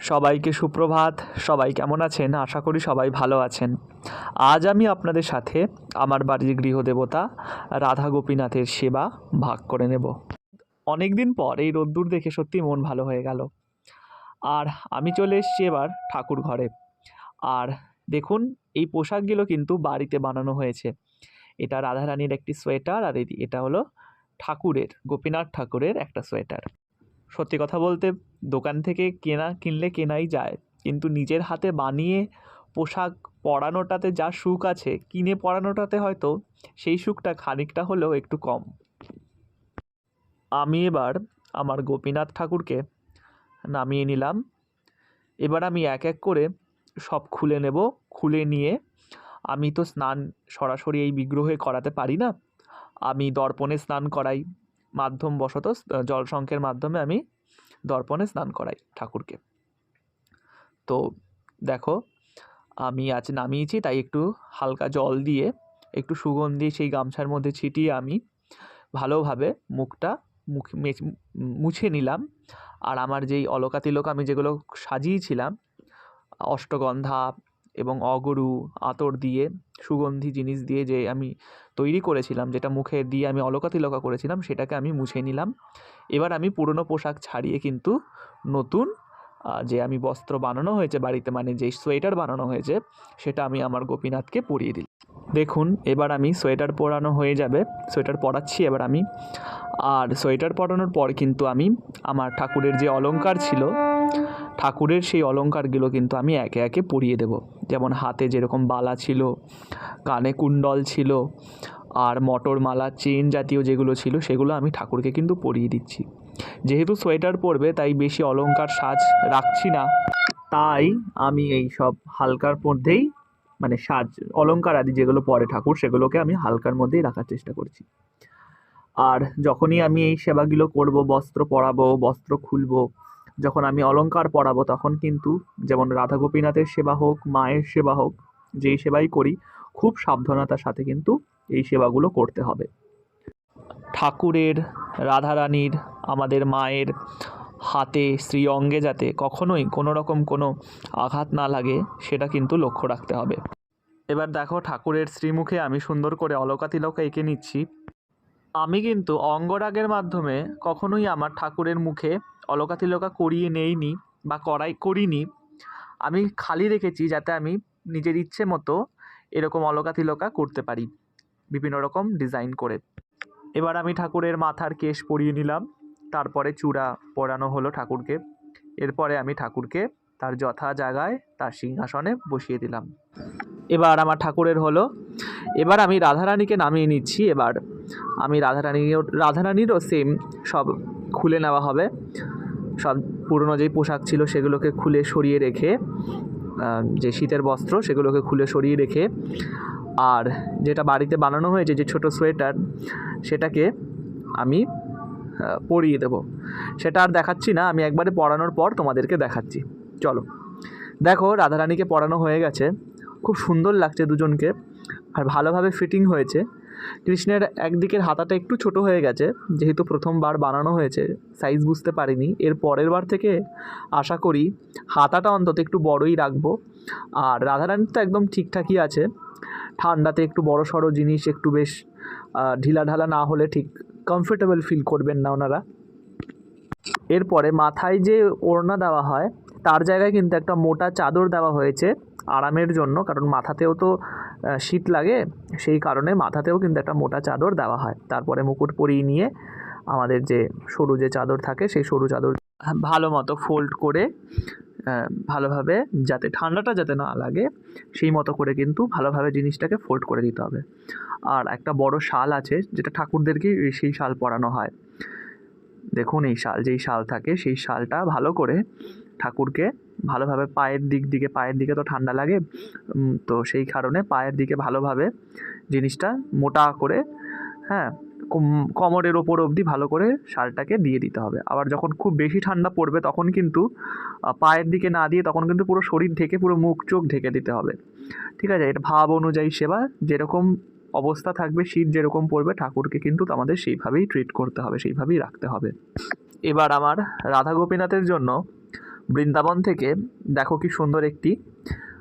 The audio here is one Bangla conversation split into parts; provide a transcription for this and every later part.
সবাইকে সুপ্রভাত, সবাই কেমন আছেন? আশা করি সবাই ভালো আছেন। আজ আমি আপনাদের সাথে আমার বাড়ির গৃহদেবতা রাধা গোপীনাথের সেবা ভাগ করে নেব। অনেক দিন পর এই রোদ্দুর দেখে সত্যি মন ভালো হয়ে গেল। আর আমি চলে এসেছি এবার ঠাকুর ঘরে। আর দেখুন, এই পোশাকগুলো কিন্তু বাড়িতে বানানো হয়েছে। এটা রাধারানীর একটি সোয়েটার আর এটি- হলো ঠাকুরের, গোপীনাথ ঠাকুরের একটা সোয়েটার। সত্যি কথা বলতে, দোকান থেকে কেনা কিনলে কেনাই যায়। কিন্তু নিজের হাতে বানিয়ে পোশাক পরানোটাতে যা সুখ আছে, কিনে পরানোটাতে হয়তো সেই সুখটা খানিকটা হলেও একটু কম। আমি এবার আমার গোপীনাথ ঠাকুরকে নামিয়ে নিলাম। এবার আমি এক এক করে সব খুলে নেব। খুলে নিয়ে আমি তো স্নান সরাসরি এই বিগ্রহে করাতে পারি না। আমি দর্পণে স্নান করাই। মাধ্যমবশত জলসংখ্যের মাধ্যমে আমি দর্পণে স্নান করাই ঠাকুরকে। তো দেখো, আমি আজ নামিয়েছি, তাই একটু হালকা জল দিয়ে, একটু সুগন্ধি সেই গামছার মধ্যে ছিটিয়ে আমি ভালোভাবে মুখটা মুখ মুছে নিলাম। আর আমার যেই অলকা তিলক আমি যেগুলো সাজিয়েছিলাম, অষ্টগন্ধা এবং অগরু, আতর দিয়ে সুগন্ধি জিনিস দিয়ে যে আমি তৈরি করেছিলাম, যেটা মুখে দিয়ে আমি অলকা তিলকা করেছিলাম, সেটাকে আমি মুছে নিলাম। এবার আমি পুরনো পোশাক ছাড়িয়ে কিন্তু নতুন যে আমি বস্ত্র বানানো হয়েছে বাড়িতে মানে যেই সোয়েটার বানানো হয়েছে, সেটা আমি আমার গোপীনাথকে পরিয়ে দিই দেখুন, এবার আমি সোয়েটার পরানো হয়ে যাবে। সোয়েটার পরাচ্ছি এবার আমি। আর সোয়েটার পরানোর পর কিন্তু আমি আমার ঠাকুরের যে অলঙ্কার ছিল ঠাকুরের সেই অলংকারগুলো কিন্তু আমি একে একে পরিয়ে দেব। যেমন হাতে যেরকম বালা ছিল, কানে কুণ্ডল ছিল, আর মটর মালা চেন জাতীয় যেগুলো ছিল, সেগুলো আমি ঠাকুরকে কিন্তু পরিয়ে দিচ্ছি। যেহেতু সোয়েটার পরবে, তাই বেশি অলংকার সাজ রাখছি না। তাই আমি এই সব হালকার মধ্যেই মানে সাজ অলংকার আদি যেগুলো পরে ঠাকুর, সেগুলোকে আমি হালকার মধ্যেই রাখার চেষ্টা করছি। আর যখনই আমি এই সেবাগুলো করব, বস্ত্র পরাবো, বস্ত্র খুলবো যখন আমি অলংকার পরাবো, তখন কিন্তু যেমন রাধা গোপীনাথের সেবা হোক, মায়ের সেবা হোক, যেই সেবাই করি, খুব সাবধানতার সাথে কিন্তু এই সেবাগুলো করতে হবে। ঠাকুরের, রাধারানীর, আমাদের মায়ের হাতে শ্রী অঙ্গে যাতে কখনোই কোনো রকম কোনো আঘাত না লাগে, সেটা কিন্তু লক্ষ্য রাখতে হবে। এবার দেখো ঠাকুরের শ্রীমুখে আমি সুন্দর করে অলকা তিলকা এঁকে নিচ্ছি। আমি কিন্তু অঙ্গরাগের মাধ্যমে কখনোই আমার ঠাকুরের মুখে অলকা তিলকা করিয়ে নেইনি বা করাই করিনি। আমি খালি রেখেছি যাতে আমি নিজের ইচ্ছে মতো এরকম অলকা তিলকা করতে পারি, বিভিন্ন রকম ডিজাইন করে। এবার আমি ঠাকুরের মাথার কেশ পরিয়ে নিলাম, তারপরে চূড়া পরানো হলো ঠাকুরকে। এরপরে আমি ঠাকুরকে তার যথা জায়গায় তার সিংহাসনে বসিয়ে দিলাম। এবার আমার ঠাকুরের হলো। এবার আমি রাধারানীকে নামিয়ে নিচ্ছি, এবার আমি রাধারানীও রাধারানীরও সেম সব খুলে নেওয়া হবে। সব পুরনো যেই পোশাক ছিল সেগুলোকে খুলে সরিয়ে রেখে যে শীতের বস্ত্র সেগুলোকে খুলে সরিয়ে রেখে, আর যেটা বাড়িতে বানানো হয়েছে যে ছোট সোয়েটার, সেটাকে আমি পরিয়ে দেব। সেটা আর দেখাচ্ছি না, আমি একবারে পরানোর পর তোমাদেরকে দেখাচ্ছি। চলো। দেখো, রাধারানীকে পরানো হয়ে গেছে। খুব সুন্দর লাগছে দুজনকে, আর ভালোভাবে ফিটিং হয়েছে। কৃষ্ণের একদিকের হাতাটা একটু ছোট হয়ে গেছে, যেহেতু প্রথমবার বানানো হয়েছে সাইজ বুঝতে পারিনি। এর পরের বার থেকে আশা করি হাতাটা অন্তত একটু বড়ই রাখব। আর রাধারানীর তো একদম ঠিকঠাকই আছে। ঠান্ডাতে একটু বড় সড়ো জিনিস, একটু বেশ ঢিলা ঢালা না হলে ঠিক কমফোর্টেবল ফিল করবেন না ওনারা। এরপরে মাথায় যে ওড়না দেওয়া হয়, তার জায়গায় কিন্তু একটা মোটা চাদর দেওয়া হয়েছে আরামের জন্য, কারণ মাথাতেও তো শীত লাগে, সেই কারণে মাথাতেও কিন্তু একটা মোটা চাদর দেওয়া হয়। তারপরে মুকুট পরিয়ে নিয়ে আমাদের যে সরু যে চাদর থাকে, সেই সরু চাদর ভালো মতো ফোল্ড করে ভালোভাবে যাতে ঠান্ডাটা যাতে না লাগে, সেই মতো করে কিন্তু ভালোভাবে জিনিসটাকে ফোল্ড করে দিতে হবে। আর একটা বড় শাল আছে, যেটা ঠাকুরদেরকে সেই শাল পরানো হয়। দেখুন, এই শাল, যেই শাল থাকে, সেই শালটা ভালো করে ঠাকুরকে ভালোভাবে পায়ের দিক দিকে, পায়ের দিকে তো ঠান্ডা লাগে তো সেই কারণে পায়ের দিকে ভালোভাবে জিনিসটা মোটা করে হ্যাঁ কোম- কোমরের ওপর অবধি ভালো করে শালটাকে দিয়ে দিতে হবে। আবার যখন খুব বেশি ঠান্ডা পড়বে তখন কিন্তু পায়ের দিকে না দিয়ে তখন কিন্তু পুরো শরীর ঢেকে, পুরো মুখ চোখ ঢেকে দিতে হবে। ঠিক আছে? এটা ভাব অনুযায়ী সেবা, যেরকম অবস্থা থাকবে, শীত যেরকম পড়বে, ঠাকুরকে কিন্তু আমাদের সেইভাবেই ট্রিট করতে হবে, সেইভাবেই রাখতে হবে। এবার আমার রাধা গোপীনাথের জন্য বৃন্দাবন থেকে দেখো কি সুন্দর একটি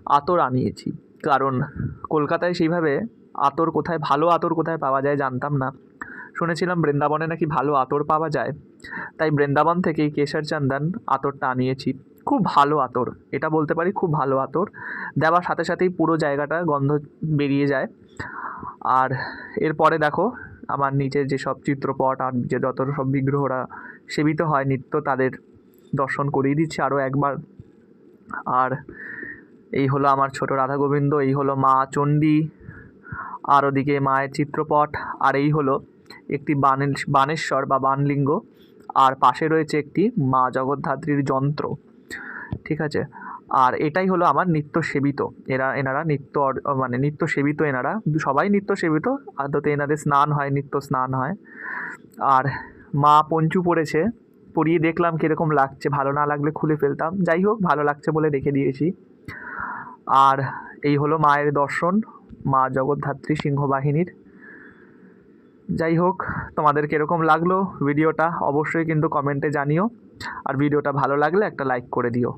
আতর আনিয়েছি। কারণ কলকাতায় সেইভাবে আতর কোথায়, ভালো আতর কোথায় পাওয়া যায় জানতাম না। শুনেছিলাম বৃন্দাবনে নাকি ভালো আতর পাওয়া যায়। তাই বৃন্দাবন থেকে কেশর চন্দন আতরটা আনিয়েছি। খুব ভালো আতর, এটা বলতে পারি খুব ভালো আতর। দেওয়ার সাথে সাথেই পুরো জায়গাটা গন্ধ বেরিয়ে যায়। আর এরপরে দেখো, আমার নিচের যেসব চিত্রপট আর যে যত সব বিগ্রহরা সেবিত হয় নিত্য তাদের দর্শন করিয়ে দিচ্ছি আরও একবার। আর এই হলো আমার ছোট রাধা গোবিন্দ এই হলো মা চণ্ডী, আর ওদিকে মায়ের চিত্রপট, আর এই হলো একটি বানেল, বানেশ্বর বা বানলিঙ্গ, আর পাশে রয়েছে একটি মা জগদ্ধাত্রীর যন্ত্র। ঠিক আছে? আর এটাই হলো আমার নিত্য সেবিত এরা, এনারা নিত্য মানে নিত্য সেবিত এনারা। সবাই নিত্য সেবিত আদতে এনাদের স্নান হয়, নিত্য স্নান হয়। আর মা পঞ্চু পড়েছে। পরিয়ে দেখলাম কীরকম লাগছে, ভালো না লাগলে খুলে ফেলতাম। যাই হোক, ভালো লাগছে বলে রেখে দিয়েছি। আর এই হলো মায়ের দর্শন, মা জগদ্ধাত্রী সিংহ বাহিনীর যাই হোক, তোমাদের কীরকম লাগল ভিডিওটা? অবশ্যই কিন্তু কমেন্টে জানিও। আর ভিডিওটা ভালো লাগলে একটা লাইক করে দিও।